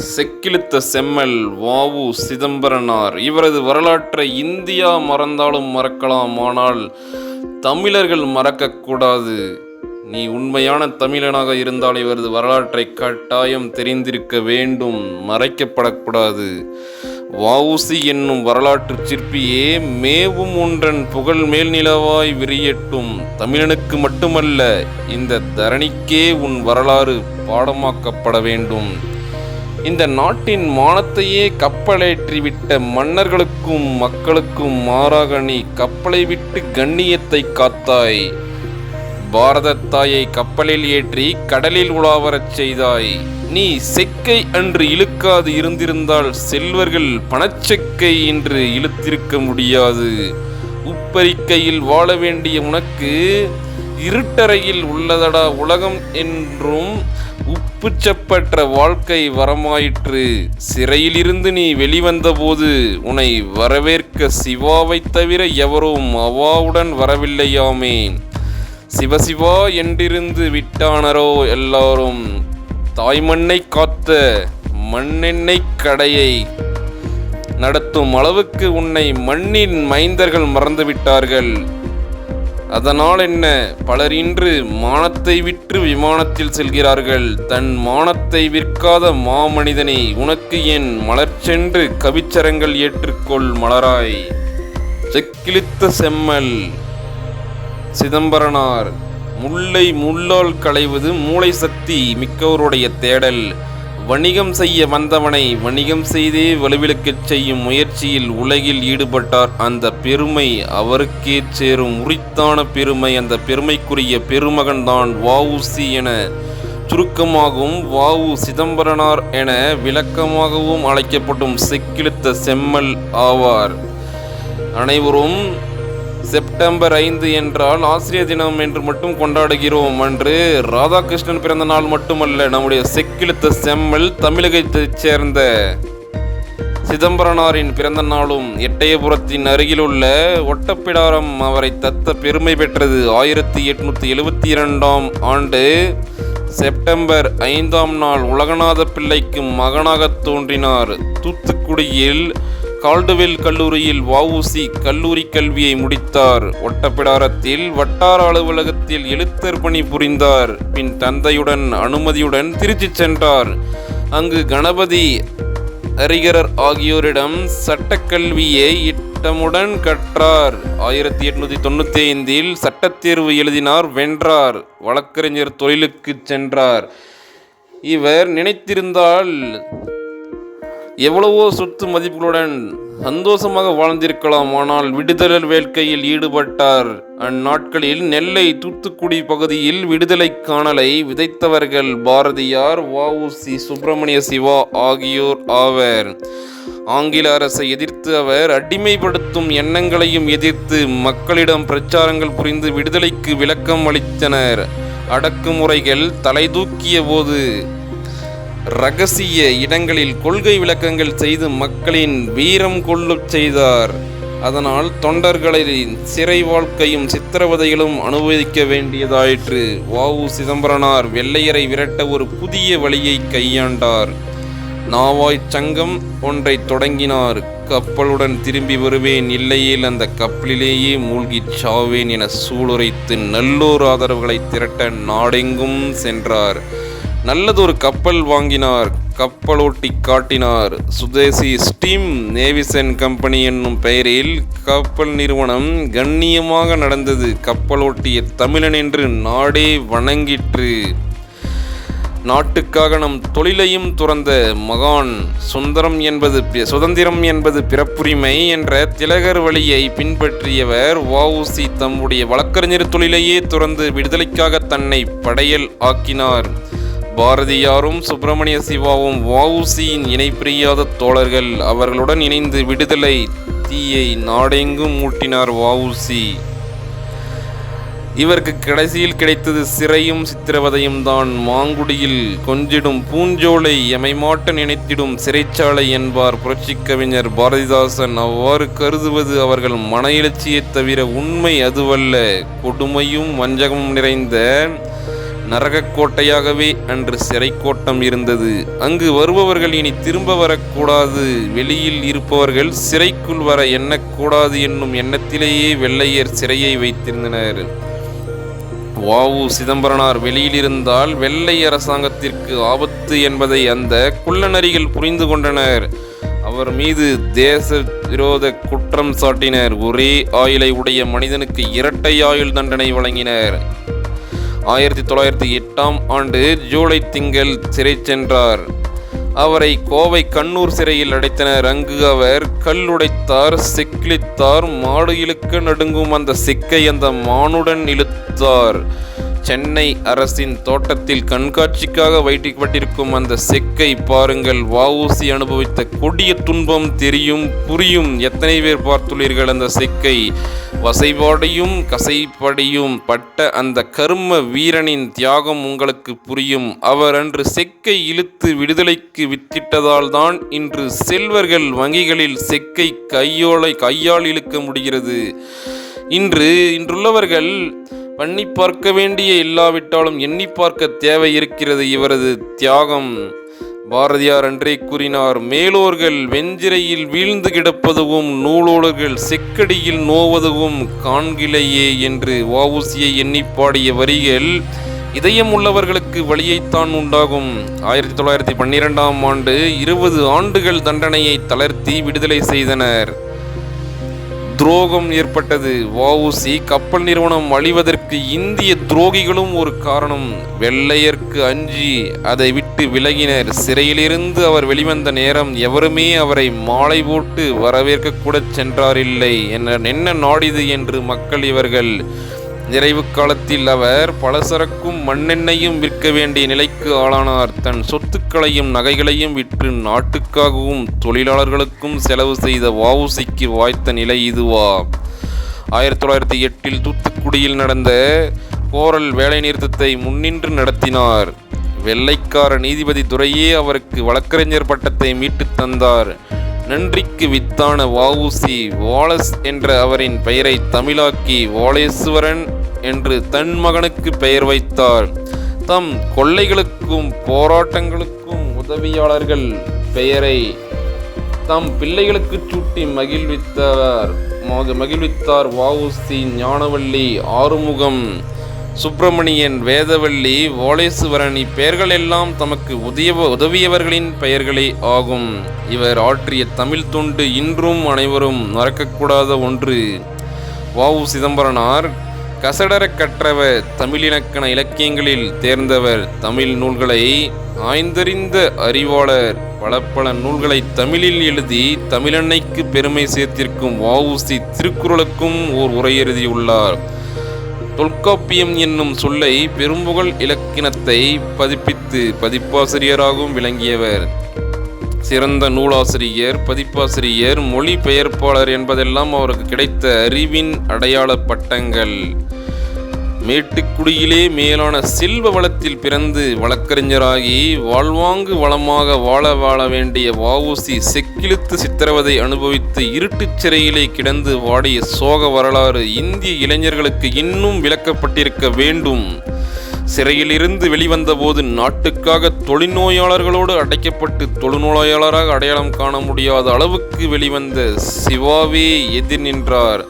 செக்கிழுத்த செம்மல் வாவு சிதம்பரனார். இவரது வரலாற்றை இந்தியா மறந்தாலும் மறக்கலாம் ஆனால் தமிழர்கள் மறக்கக்கூடாது. நீ உண்மையான தமிழனாக இருந்தால் இவரது வரலாற்றை கட்டாயம் தெரிந்திருக்க வேண்டும் மறைக்கப்படக்கூடாது. வவுசி என்னும் வரலாற்று சிற்பியே மேவும் ஒன்றன் புகழ் மேல் நிலவாய் விரியட்டும். தமிழனுக்கு மட்டுமல்ல இந்த தரணிக்கே உன் வரலாறு பாடமாக்கப்பட வேண்டும். இந்த நாட்டின் மானத்தையே கப்பலேற்றிவிட்ட மன்னர்களுக்கும் மக்களுக்கும் மாறாக நீ கப்பலை விட்டு கண்ணியத்தை காத்தாய். பாரத தாயை கப்பலில் ஏற்றி கடலில் உலாவரச் செய்தாய். நீ செக்கை அன்று இழுக்காது இருந்திருந்தால் செல்வர்கள் பணச்செக்கை என்று இழுத்திருக்க முடியாது. உப்பரிக்கையில் வாழ வேண்டிய உனக்கு இருட்டறையில் உள்ளதடா உலகம் என்றும் உப்புச்சப்பற்ற வாழ்க்கை வரமாயிற்று. சிறையிலிருந்து நீ வெளிவந்தபோது உன்னை வரவேற்க சிவாவைத் தவிர எவரும் அவாவுடன் வரவில்லையாமே சிவசிவா என்றிருந்து விட்டானரோ எல்லாரும்? தாய்மண்ணை காத்த மண்ணெண்ணெய் கடையை நடத்தும் அளவுக்கு உன்னை மண்ணின் மைந்தர்கள் மறந்துவிட்டார்கள். அதனால் என்ன? பலர் இன்று மானத்தை விற்று விமானத்தில் செல்கிறார்கள். தன் மானத்தை விற்காத மாமனிதனை உனக்கு என் மலர்ச்சென்று கவிச்சரங்கள் ஏற்றுக்கொள் மலராய். செக்கிழித்த செம்மல் சிதம்பரனார் முல்லை முள்ளால் களைவது மூளை சக்தி மிக்கவருடைய தேடல். வணிகம் செய்ய வந்தவனை வணிகம் செய்தே வலுவிழக்கச் செய்யும் முயற்சியில் உலகில் ஈடுபட்டார். அந்த பெருமை அவருக்கே சேரும். உரித்தான பெருமை அந்த பெருமைக்குரிய பெருமகன்தான் வவுசி என சுருக்கமாகவும் வாவு சிதம்பரனார் என விளக்கமாகவும் அழைக்கப்படும் செக்கிழுத்த செம்மல் ஆவார். அனைவரும் செப்டம்பர் ஐந்து என்றால் ஆசிரியர் தினம் என்று மட்டும் கொண்டாடுகிறோம் அன்று. ராதாகிருஷ்ணன் பிறந்த நாள் மட்டுமல்ல நம்முடைய செக்கிழுத்த செம்மல் தமிழகத்தைச் சேர்ந்த சிதம்பரனாரின் பிறந்த நாளும் எட்டயபுரத்தின் அருகிலுள்ள ஒட்டப்பிடாரம் அவரை தத்த பெருமை பெற்றது. ஆயிரத்தி எட்நூத்தி எழுபத்தி இரண்டாம் ஆண்டு செப்டம்பர் ஐந்தாம் நாள் உலகநாத பிள்ளைக்கு மகனாகத் தோன்றினார். தூத்துக்குடியில் கால்டுவெல் கல்லூரியில் வவுசி கல்லூரி கல்வியை முடித்தார். ஒட்டப்பிடாரத்தில் வட்டார அலுவலகத்தில் எழுத்தர் பணி புரிந்தார். பின் தந்தையுடன் அனுமதியுடன் திருச்சி சென்றார். அங்கு கணபதி ஹரிகரர் ஆகியோரிடம் சட்டக்கல்வியை இட்டமுடன் கற்றார். ஆயிரத்தி எட்நூத்தி தொண்ணூத்தி ஐந்தில் சட்டத்தேர்வு எழுதினார் வென்றார். வழக்கறிஞர் தொழிலுக்கு சென்றார். இவர் நினைத்திருந்தால் எவ்வளவோ சொத்து மதிப்புகளுடன் சந்தோஷமாக வாழ்ந்திருக்கலாம் ஆனால் விடுதலை வேட்கையில் ஈடுபட்டார். அந்நாட்களில் நெல்லை தூத்துக்குடி பகுதியில் விடுதலை காணலை விதைத்தவர்கள் பாரதியார் வஉசி சுப்பிரமணிய சிவா ஆகியோர் ஆவர். ஆங்கில அரசை எதிர்த்து அவர் அடிமைப்படுத்தும் எண்ணங்களையும் எதிர்த்து மக்களிடம் பிரச்சாரங்கள் புரிந்து விடுதலைக்கு விளக்கம் அளித்தனர். அடக்குமுறைகள் தலைதூக்கிய போது ரகசிய இடங்களில் கொள்கை விளக்கங்கள் செய்து மக்களின் வீரம் கொள்ளச் செய்தார். அதனால் தொண்டர்களின் சிறை வாழ்க்கையும் சித்திரவதைகளும் அனுபவிக்க வேண்டியதாயிற்று. வாவு சிதம்பரனார் வெள்ளையரை விரட்ட ஒரு புதிய வழியை கையாண்டார். நாவாய் சங்கம் ஒன்றை தொடங்கினார். கப்பலுடன் திரும்பி வருவேன் இல்லையேல் அந்த கப்பலிலேயே மூழ்கிச் சாவேன் என சூளுரைத்து நல்லோர் ஆதரவுகளை திரட்ட நாடெங்கும் சென்றார். நல்லதொரு கப்பல் வாங்கினார் கப்பலோட்டி காட்டினார். சுதேசி ஸ்டீம் நேவிசன் கம்பெனி என்னும் பெயரில் கப்பல் நிறுவனம் கண்ணியமாக நடந்தது. கப்பலோட்டிய தமிழன் என்று நாடே வணங்கிற்று. நாட்டுக்காக நம் தொழிலையும் துறந்த மகான் சுந்தரம் என்பது சுதந்திரம் என்பது பிறப்புரிமை என்ற திலகர் வழியை பின்பற்றியவர் வஉசி தம்முடைய வழக்கறிஞர் தொழிலையே துறந்து விடுதலைக்காக தன்னை படையல் ஆக்கினார். பாரதியாரும் சுப்பிரமணிய சிவாவும் வவுசியின் இணைப்பிரியாத தோழர்கள் அவர்களுடன் இணைந்து விடுதலை தீயை நாடெங்கும் மூட்டினார் வவுசி இவருக்கு கடைசியில் கிடைத்தது சிறையும் சித்திரவதையும் தான். மாங்குடியில் கொஞ்சிடும் பூஞ்சோலை எமைமாட்ட நினைத்திடும் சிறைச்சாலை என்பார் புரட்சிக் கவிஞர் பாரதிதாசன். அவ்வாறு கருதுவது அவர்கள் மன எழுச்சியை தவிர உண்மை அதுவல்ல. கொடுமையும் வஞ்சகமும் நிறைந்த நரகக் கோட்டையாகவே அன்று சிறைக்கோட்டம் இருந்தது. அங்கு வருபவர்கள் இனி திரும்ப வரக்கூடாது. வெளியில் இருப்பவர்கள் சிறைக்குள் வர எண்ணக்கூடாது என்னும் எண்ணத்திலேயே வெள்ளையர் சிறையை வைத்திருந்தனர். வாவு சிதம்பரனார் வெளியில் இருந்தால் வெள்ளை அரசாங்கத்திற்கு ஆபத்து என்பதை அந்த குள்ளநரிகள் புரிந்து கொண்டனர். அவர் மீது தேச விரோத குற்றம் சாட்டினர். ஒரே ஆயுளை உடைய மனிதனுக்கு இரட்டை ஆயுள் தண்டனை வழங்கினர். ஆயிரத்தி தொள்ளாயிரத்தி எட்டாம் ஆண்டு ஜூலை திங்கள் சிறை சென்றார். அவரை கோவை கண்ணூர் சிறையில் அடைத்தனர் அங்கு அவர் கல்லுடைத்தார் சிக்லித்தார் மாடு இழுக்க நடுங்கும் அந்த சிக்கை அந்த மானுடன் இழுத்தார். சென்னை அரசின் தோட்டத்தில் கண்காட்சிக்காக வைக்கப்பட்டிருக்கும் அந்த செக்கை பாருங்கள். வஉசி அனுபவித்த கொடிய துன்பம் தெரியும் புரியும். எத்தனை பேர் பார்த்துள்ளீர்கள் அந்த செக்கை? வசைபாடையும் கசைப்படையும் பட்ட அந்த கரும வீரனின் தியாகம் உங்களுக்கு புரியும். அவர் அன்று செக்கை இழுத்து விடுதலைக்கு வித்திட்டதால் தான் இன்று செல்வர்கள் வங்கிகளில் செக்கை கையோலை கையால் இழுக்க முடிகிறது. இன்று இன்றுள்ளவர்கள் பண்ணி பார்க்க வேண்டிய இல்லாவிட்டாலும் எண்ணி பார்க்க தேவை இருக்கிறது இவரது தியாகம். பாரதியார் அன்றே கூறினார் மேலோர்கள் வெஞ்சிரையில் வீழ்ந்து கிடப்பதுவும் நூலோடர்கள் செக்கடியில் நோவதுவும் காண்கிலையே என்று வவுசியை எண்ணி பாடிய வரிகள் இதயம் உள்ளவர்களுக்கு வழியைத்தான் உண்டாகும். ஆயிரத்தி தொள்ளாயிரத்தி பன்னிரெண்டாம் ஆண்டு இருபது ஆண்டுகள் தண்டனையை தளர்த்தி விடுதலை செய்தனர். துரோகம் ஏற்பட்டது. வவுசி கப்பல் நிறுவனம் அழிவதற்கு இந்திய துரோகிகளும் ஒரு காரணம். வெள்ளையர்க்கு அஞ்சி அதை விட்டு விலகினர். சிறையிலிருந்து அவர் வெளிவந்த நேரம் எவருமே அவரை மாலை போட்டு வரவேற்க கூட சென்றாரில்லை. என்ன என்ன நாடிது என்று மக்கள் இவர்கள் நிறைவு காலத்தில் அவர் பலசரக்கும் மண்ணெண்ணையும் விற்க வேண்டிய நிலைக்கு ஆளானார். தன் சொத்துக்களையும் நகைகளையும் விற்று நாட்டுக்காகவும் தொழிலாளர்களுக்கும் செலவு செய்த வாவுசிக்கு வாய்த்த நிலை இதுவா? ஆயிரத்தி தொள்ளாயிரத்தி எட்டில் தூத்துக்குடியில் நடந்த கோரல் வேலைநிறுத்தத்தை முன்னின்று நடத்தினார். வெள்ளைக்கார நீதிபதி துறையே அவருக்கு வழக்கறிஞர் பட்டத்தை மீட்டுத் தந்தார். நன்றிக்கு வித்தான வஉசி வாலஸ் என்ற அவரின் பெயரை தமிழாக்கி வாலேஸ்வரன் என்று தன் மகனுக்கு பெயர் வைத்தார். தம் கொள்ளைகளுக்கும் போராட்டங்களுக்கும் உதவியாளர்கள் பெயரை தம் பிள்ளைகளுக்கு சூட்டி மகிழ்வித்தவர். மகிழ்வித்தார் வஉசி ஞானவள்ளி ஆறுமுகம். சுப்பிரமணியன் வேதவள்ளி வாலேசுவரன் இப்பெயர்கள் எல்லாம் தமக்கு உதவிய உதவியவர்களின் பெயர்களே ஆகும். இவர் ஆற்றிய தமிழ் தொண்டு இன்றும் அனைவரும் மறக்கக்கூடாத ஒன்று. வாவு சிதம்பரனார் கசடர கற்றவர் தமிழிலக்கண இலக்கியங்களில் தேர்ந்தவர் தமிழ் நூல்களை ஆய்ந்தறிந்த அறிவாளர் பல பல நூல்களை தமிழில் எழுதி தமிழன்னைக்கு பெருமை சேர்த்திருக்கும் வாவுசி திருக்குறளுக்கும் ஓர் உரை எழுதியுள்ளார் தொல்காப்பியம் என்னும் சொல்லை பெரும்புகழ் இலக்கினத்தை பதிப்பித்து பதிப்பாசிரியராகவும் விளங்கியவர். சிறந்த நூலாசிரியர் பதிப்பாசிரியர் மொழிபெயர்ப்பாளர் என்பதெல்லாம் அவருக்கு கிடைத்த அறிவின் அடையாள பட்டங்கள். மேட்டுக்குடியிலே மேலான செல்வ வளத்தில் பிறந்து வழக்கறிஞராகி வாழ்வாங்கு வளமாக வாழ வாழ வேண்டிய வஉசி செக்கிழுத்து சித்திரவதை அனுபவித்து இருட்டுச் சிறையிலே கிடந்து வாடிய சோக வரலாறு இந்திய இளைஞர்களுக்கு இன்னும் விளக்கப்பட்டிருக்க வேண்டும். சிறையிலிருந்து வெளிவந்தபோது நாட்டுக்காக தொழில்நோயாளர்களோடு அடைக்கப்பட்டு தொழுநோயாளராக அடையாளம் காண முடியாத அளவுக்கு வெளிவந்த சிவாவே எதிர் நின்றார்.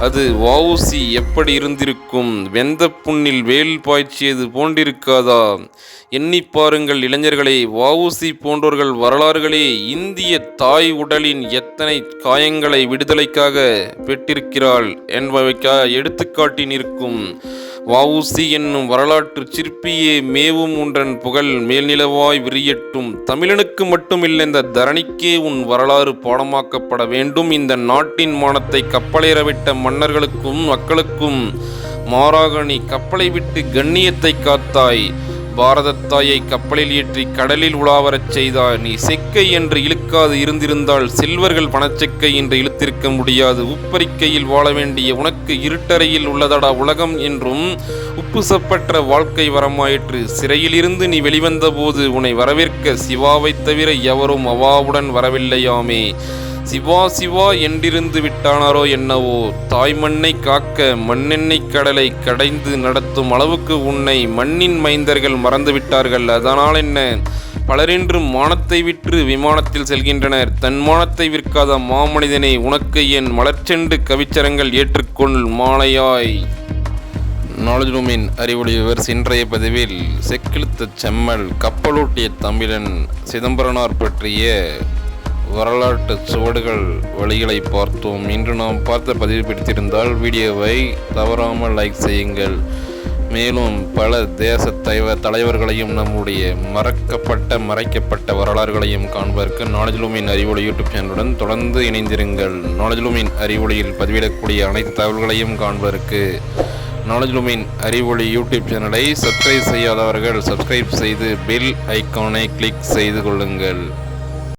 அது வவுசி எப்படி இருந்திருக்கும்? வெந்த புண்ணில் வேல் பாய்ச்சியது போன்றிருக்காதா? எண்ணி பாருங்கள் இளைஞர்களே வவுசி போன்றோர்கள் வரலாறுகளே இந்திய தாய் உடலின் எத்தனை காயங்களை விடுதலைக்காக பெற்றிருக்கிறாள் என்பவைக்கா எடுத்துக்காட்டி நிற்கும். வவுசி என்னும் வரலாற்று சிற்பியே மேவும் உன்றன் புகழ் மேல்நிலவாய் விரியட்டும். தமிழனுக்கு மட்டுமில்லை இந்த தரணிக்கே உன் வரலாறு பாடமாக்கப்பட வேண்டும். இந்த நாட்டின் மானத்தை கப்பலேறவிட்ட மன்னர்களுக்கும் மக்களுக்கும் மாறாக நீ கப்பலை விட்டு கண்ணியத்தை காத்தாய். பாரதத்தாயை கப்பலில் ஏற்றி கடலில் உலாவரச் செய்தாய். நீ செக்கை என்று இழுக்காது இருந்திருந்தால் செல்வர்கள் பணச்செக்கை என்று இழுத்திருக்க முடியாது. உப்பரிக்கையில் வாழ வேண்டிய உனக்கு இருட்டறையில் உள்ளதடா உலகம் என்றும் உப்புசப்பற்ற வாழ்க்கை வரமாயிற்று. சிறையிலிருந்து நீ வெளிவந்தபோது உன்னை வரவேற்க சிவாவைத் தவிர எவரும் அவாவுடன் வரவில்லையாமே. சிவா சிவா என்றிருந்து விட்டானாரோ என்னவோ? தாய் மண்ணை காக்க மண்ணெண்ணெய் கடலை கடைந்து நடத்தும் அளவுக்கு உன்னை மண்ணின் மைந்தர்கள் மறந்து விட்டார்கள் அதனால் என்ன? பலரின்று மானத்தை விற்று விமானத்தில் செல்கின்றனர். தன் மானத்தை விற்காத மாமனிதனை உனக்கு என் மலர்ச்செண்டு கவிச்சரங்கள் ஏற்றுக்கொள் மாலையாய். நாலேஜ் ரூமின் அறிவொளிவர் இன்றைய பதிவில் செக்கிழுத்த செம்மல் கப்பலூட்டிய தமிழன் சிதம்பரனார் பற்றிய வரலாற்று சுவடுகள் வழிகளை பார்த்தோம். இன்று நாம் பார்த்த பதிவு பிடித்திருந்தால் வீடியோவை தவறாமல் லைக் செய்யுங்கள். மேலும் பல தேச தலைவ தலைவர்களையும் நம்முடைய மறக்கப்பட்ட மறைக்கப்பட்ட வரலாறுகளையும் காண்பதற்கு நாலேஜ் லூமின் அறிவொளி யூடியூப் சேனலுடன் தொடர்ந்து இணைந்திருங்கள். நாலேஜ் லூமின் அறிவொளியில் பதிவிடக்கூடிய அனைத்து தகவல்களையும் காண்பதற்கு நாலேஜ் லூமின் அறிவொளி யூடியூப் சேனலை சப்ஸ்கிரைப் செய்யாதவர்கள் சப்ஸ்கிரைப் செய்து பெல் ஐக்கானை கிளிக் செய்து கொள்ளுங்கள்.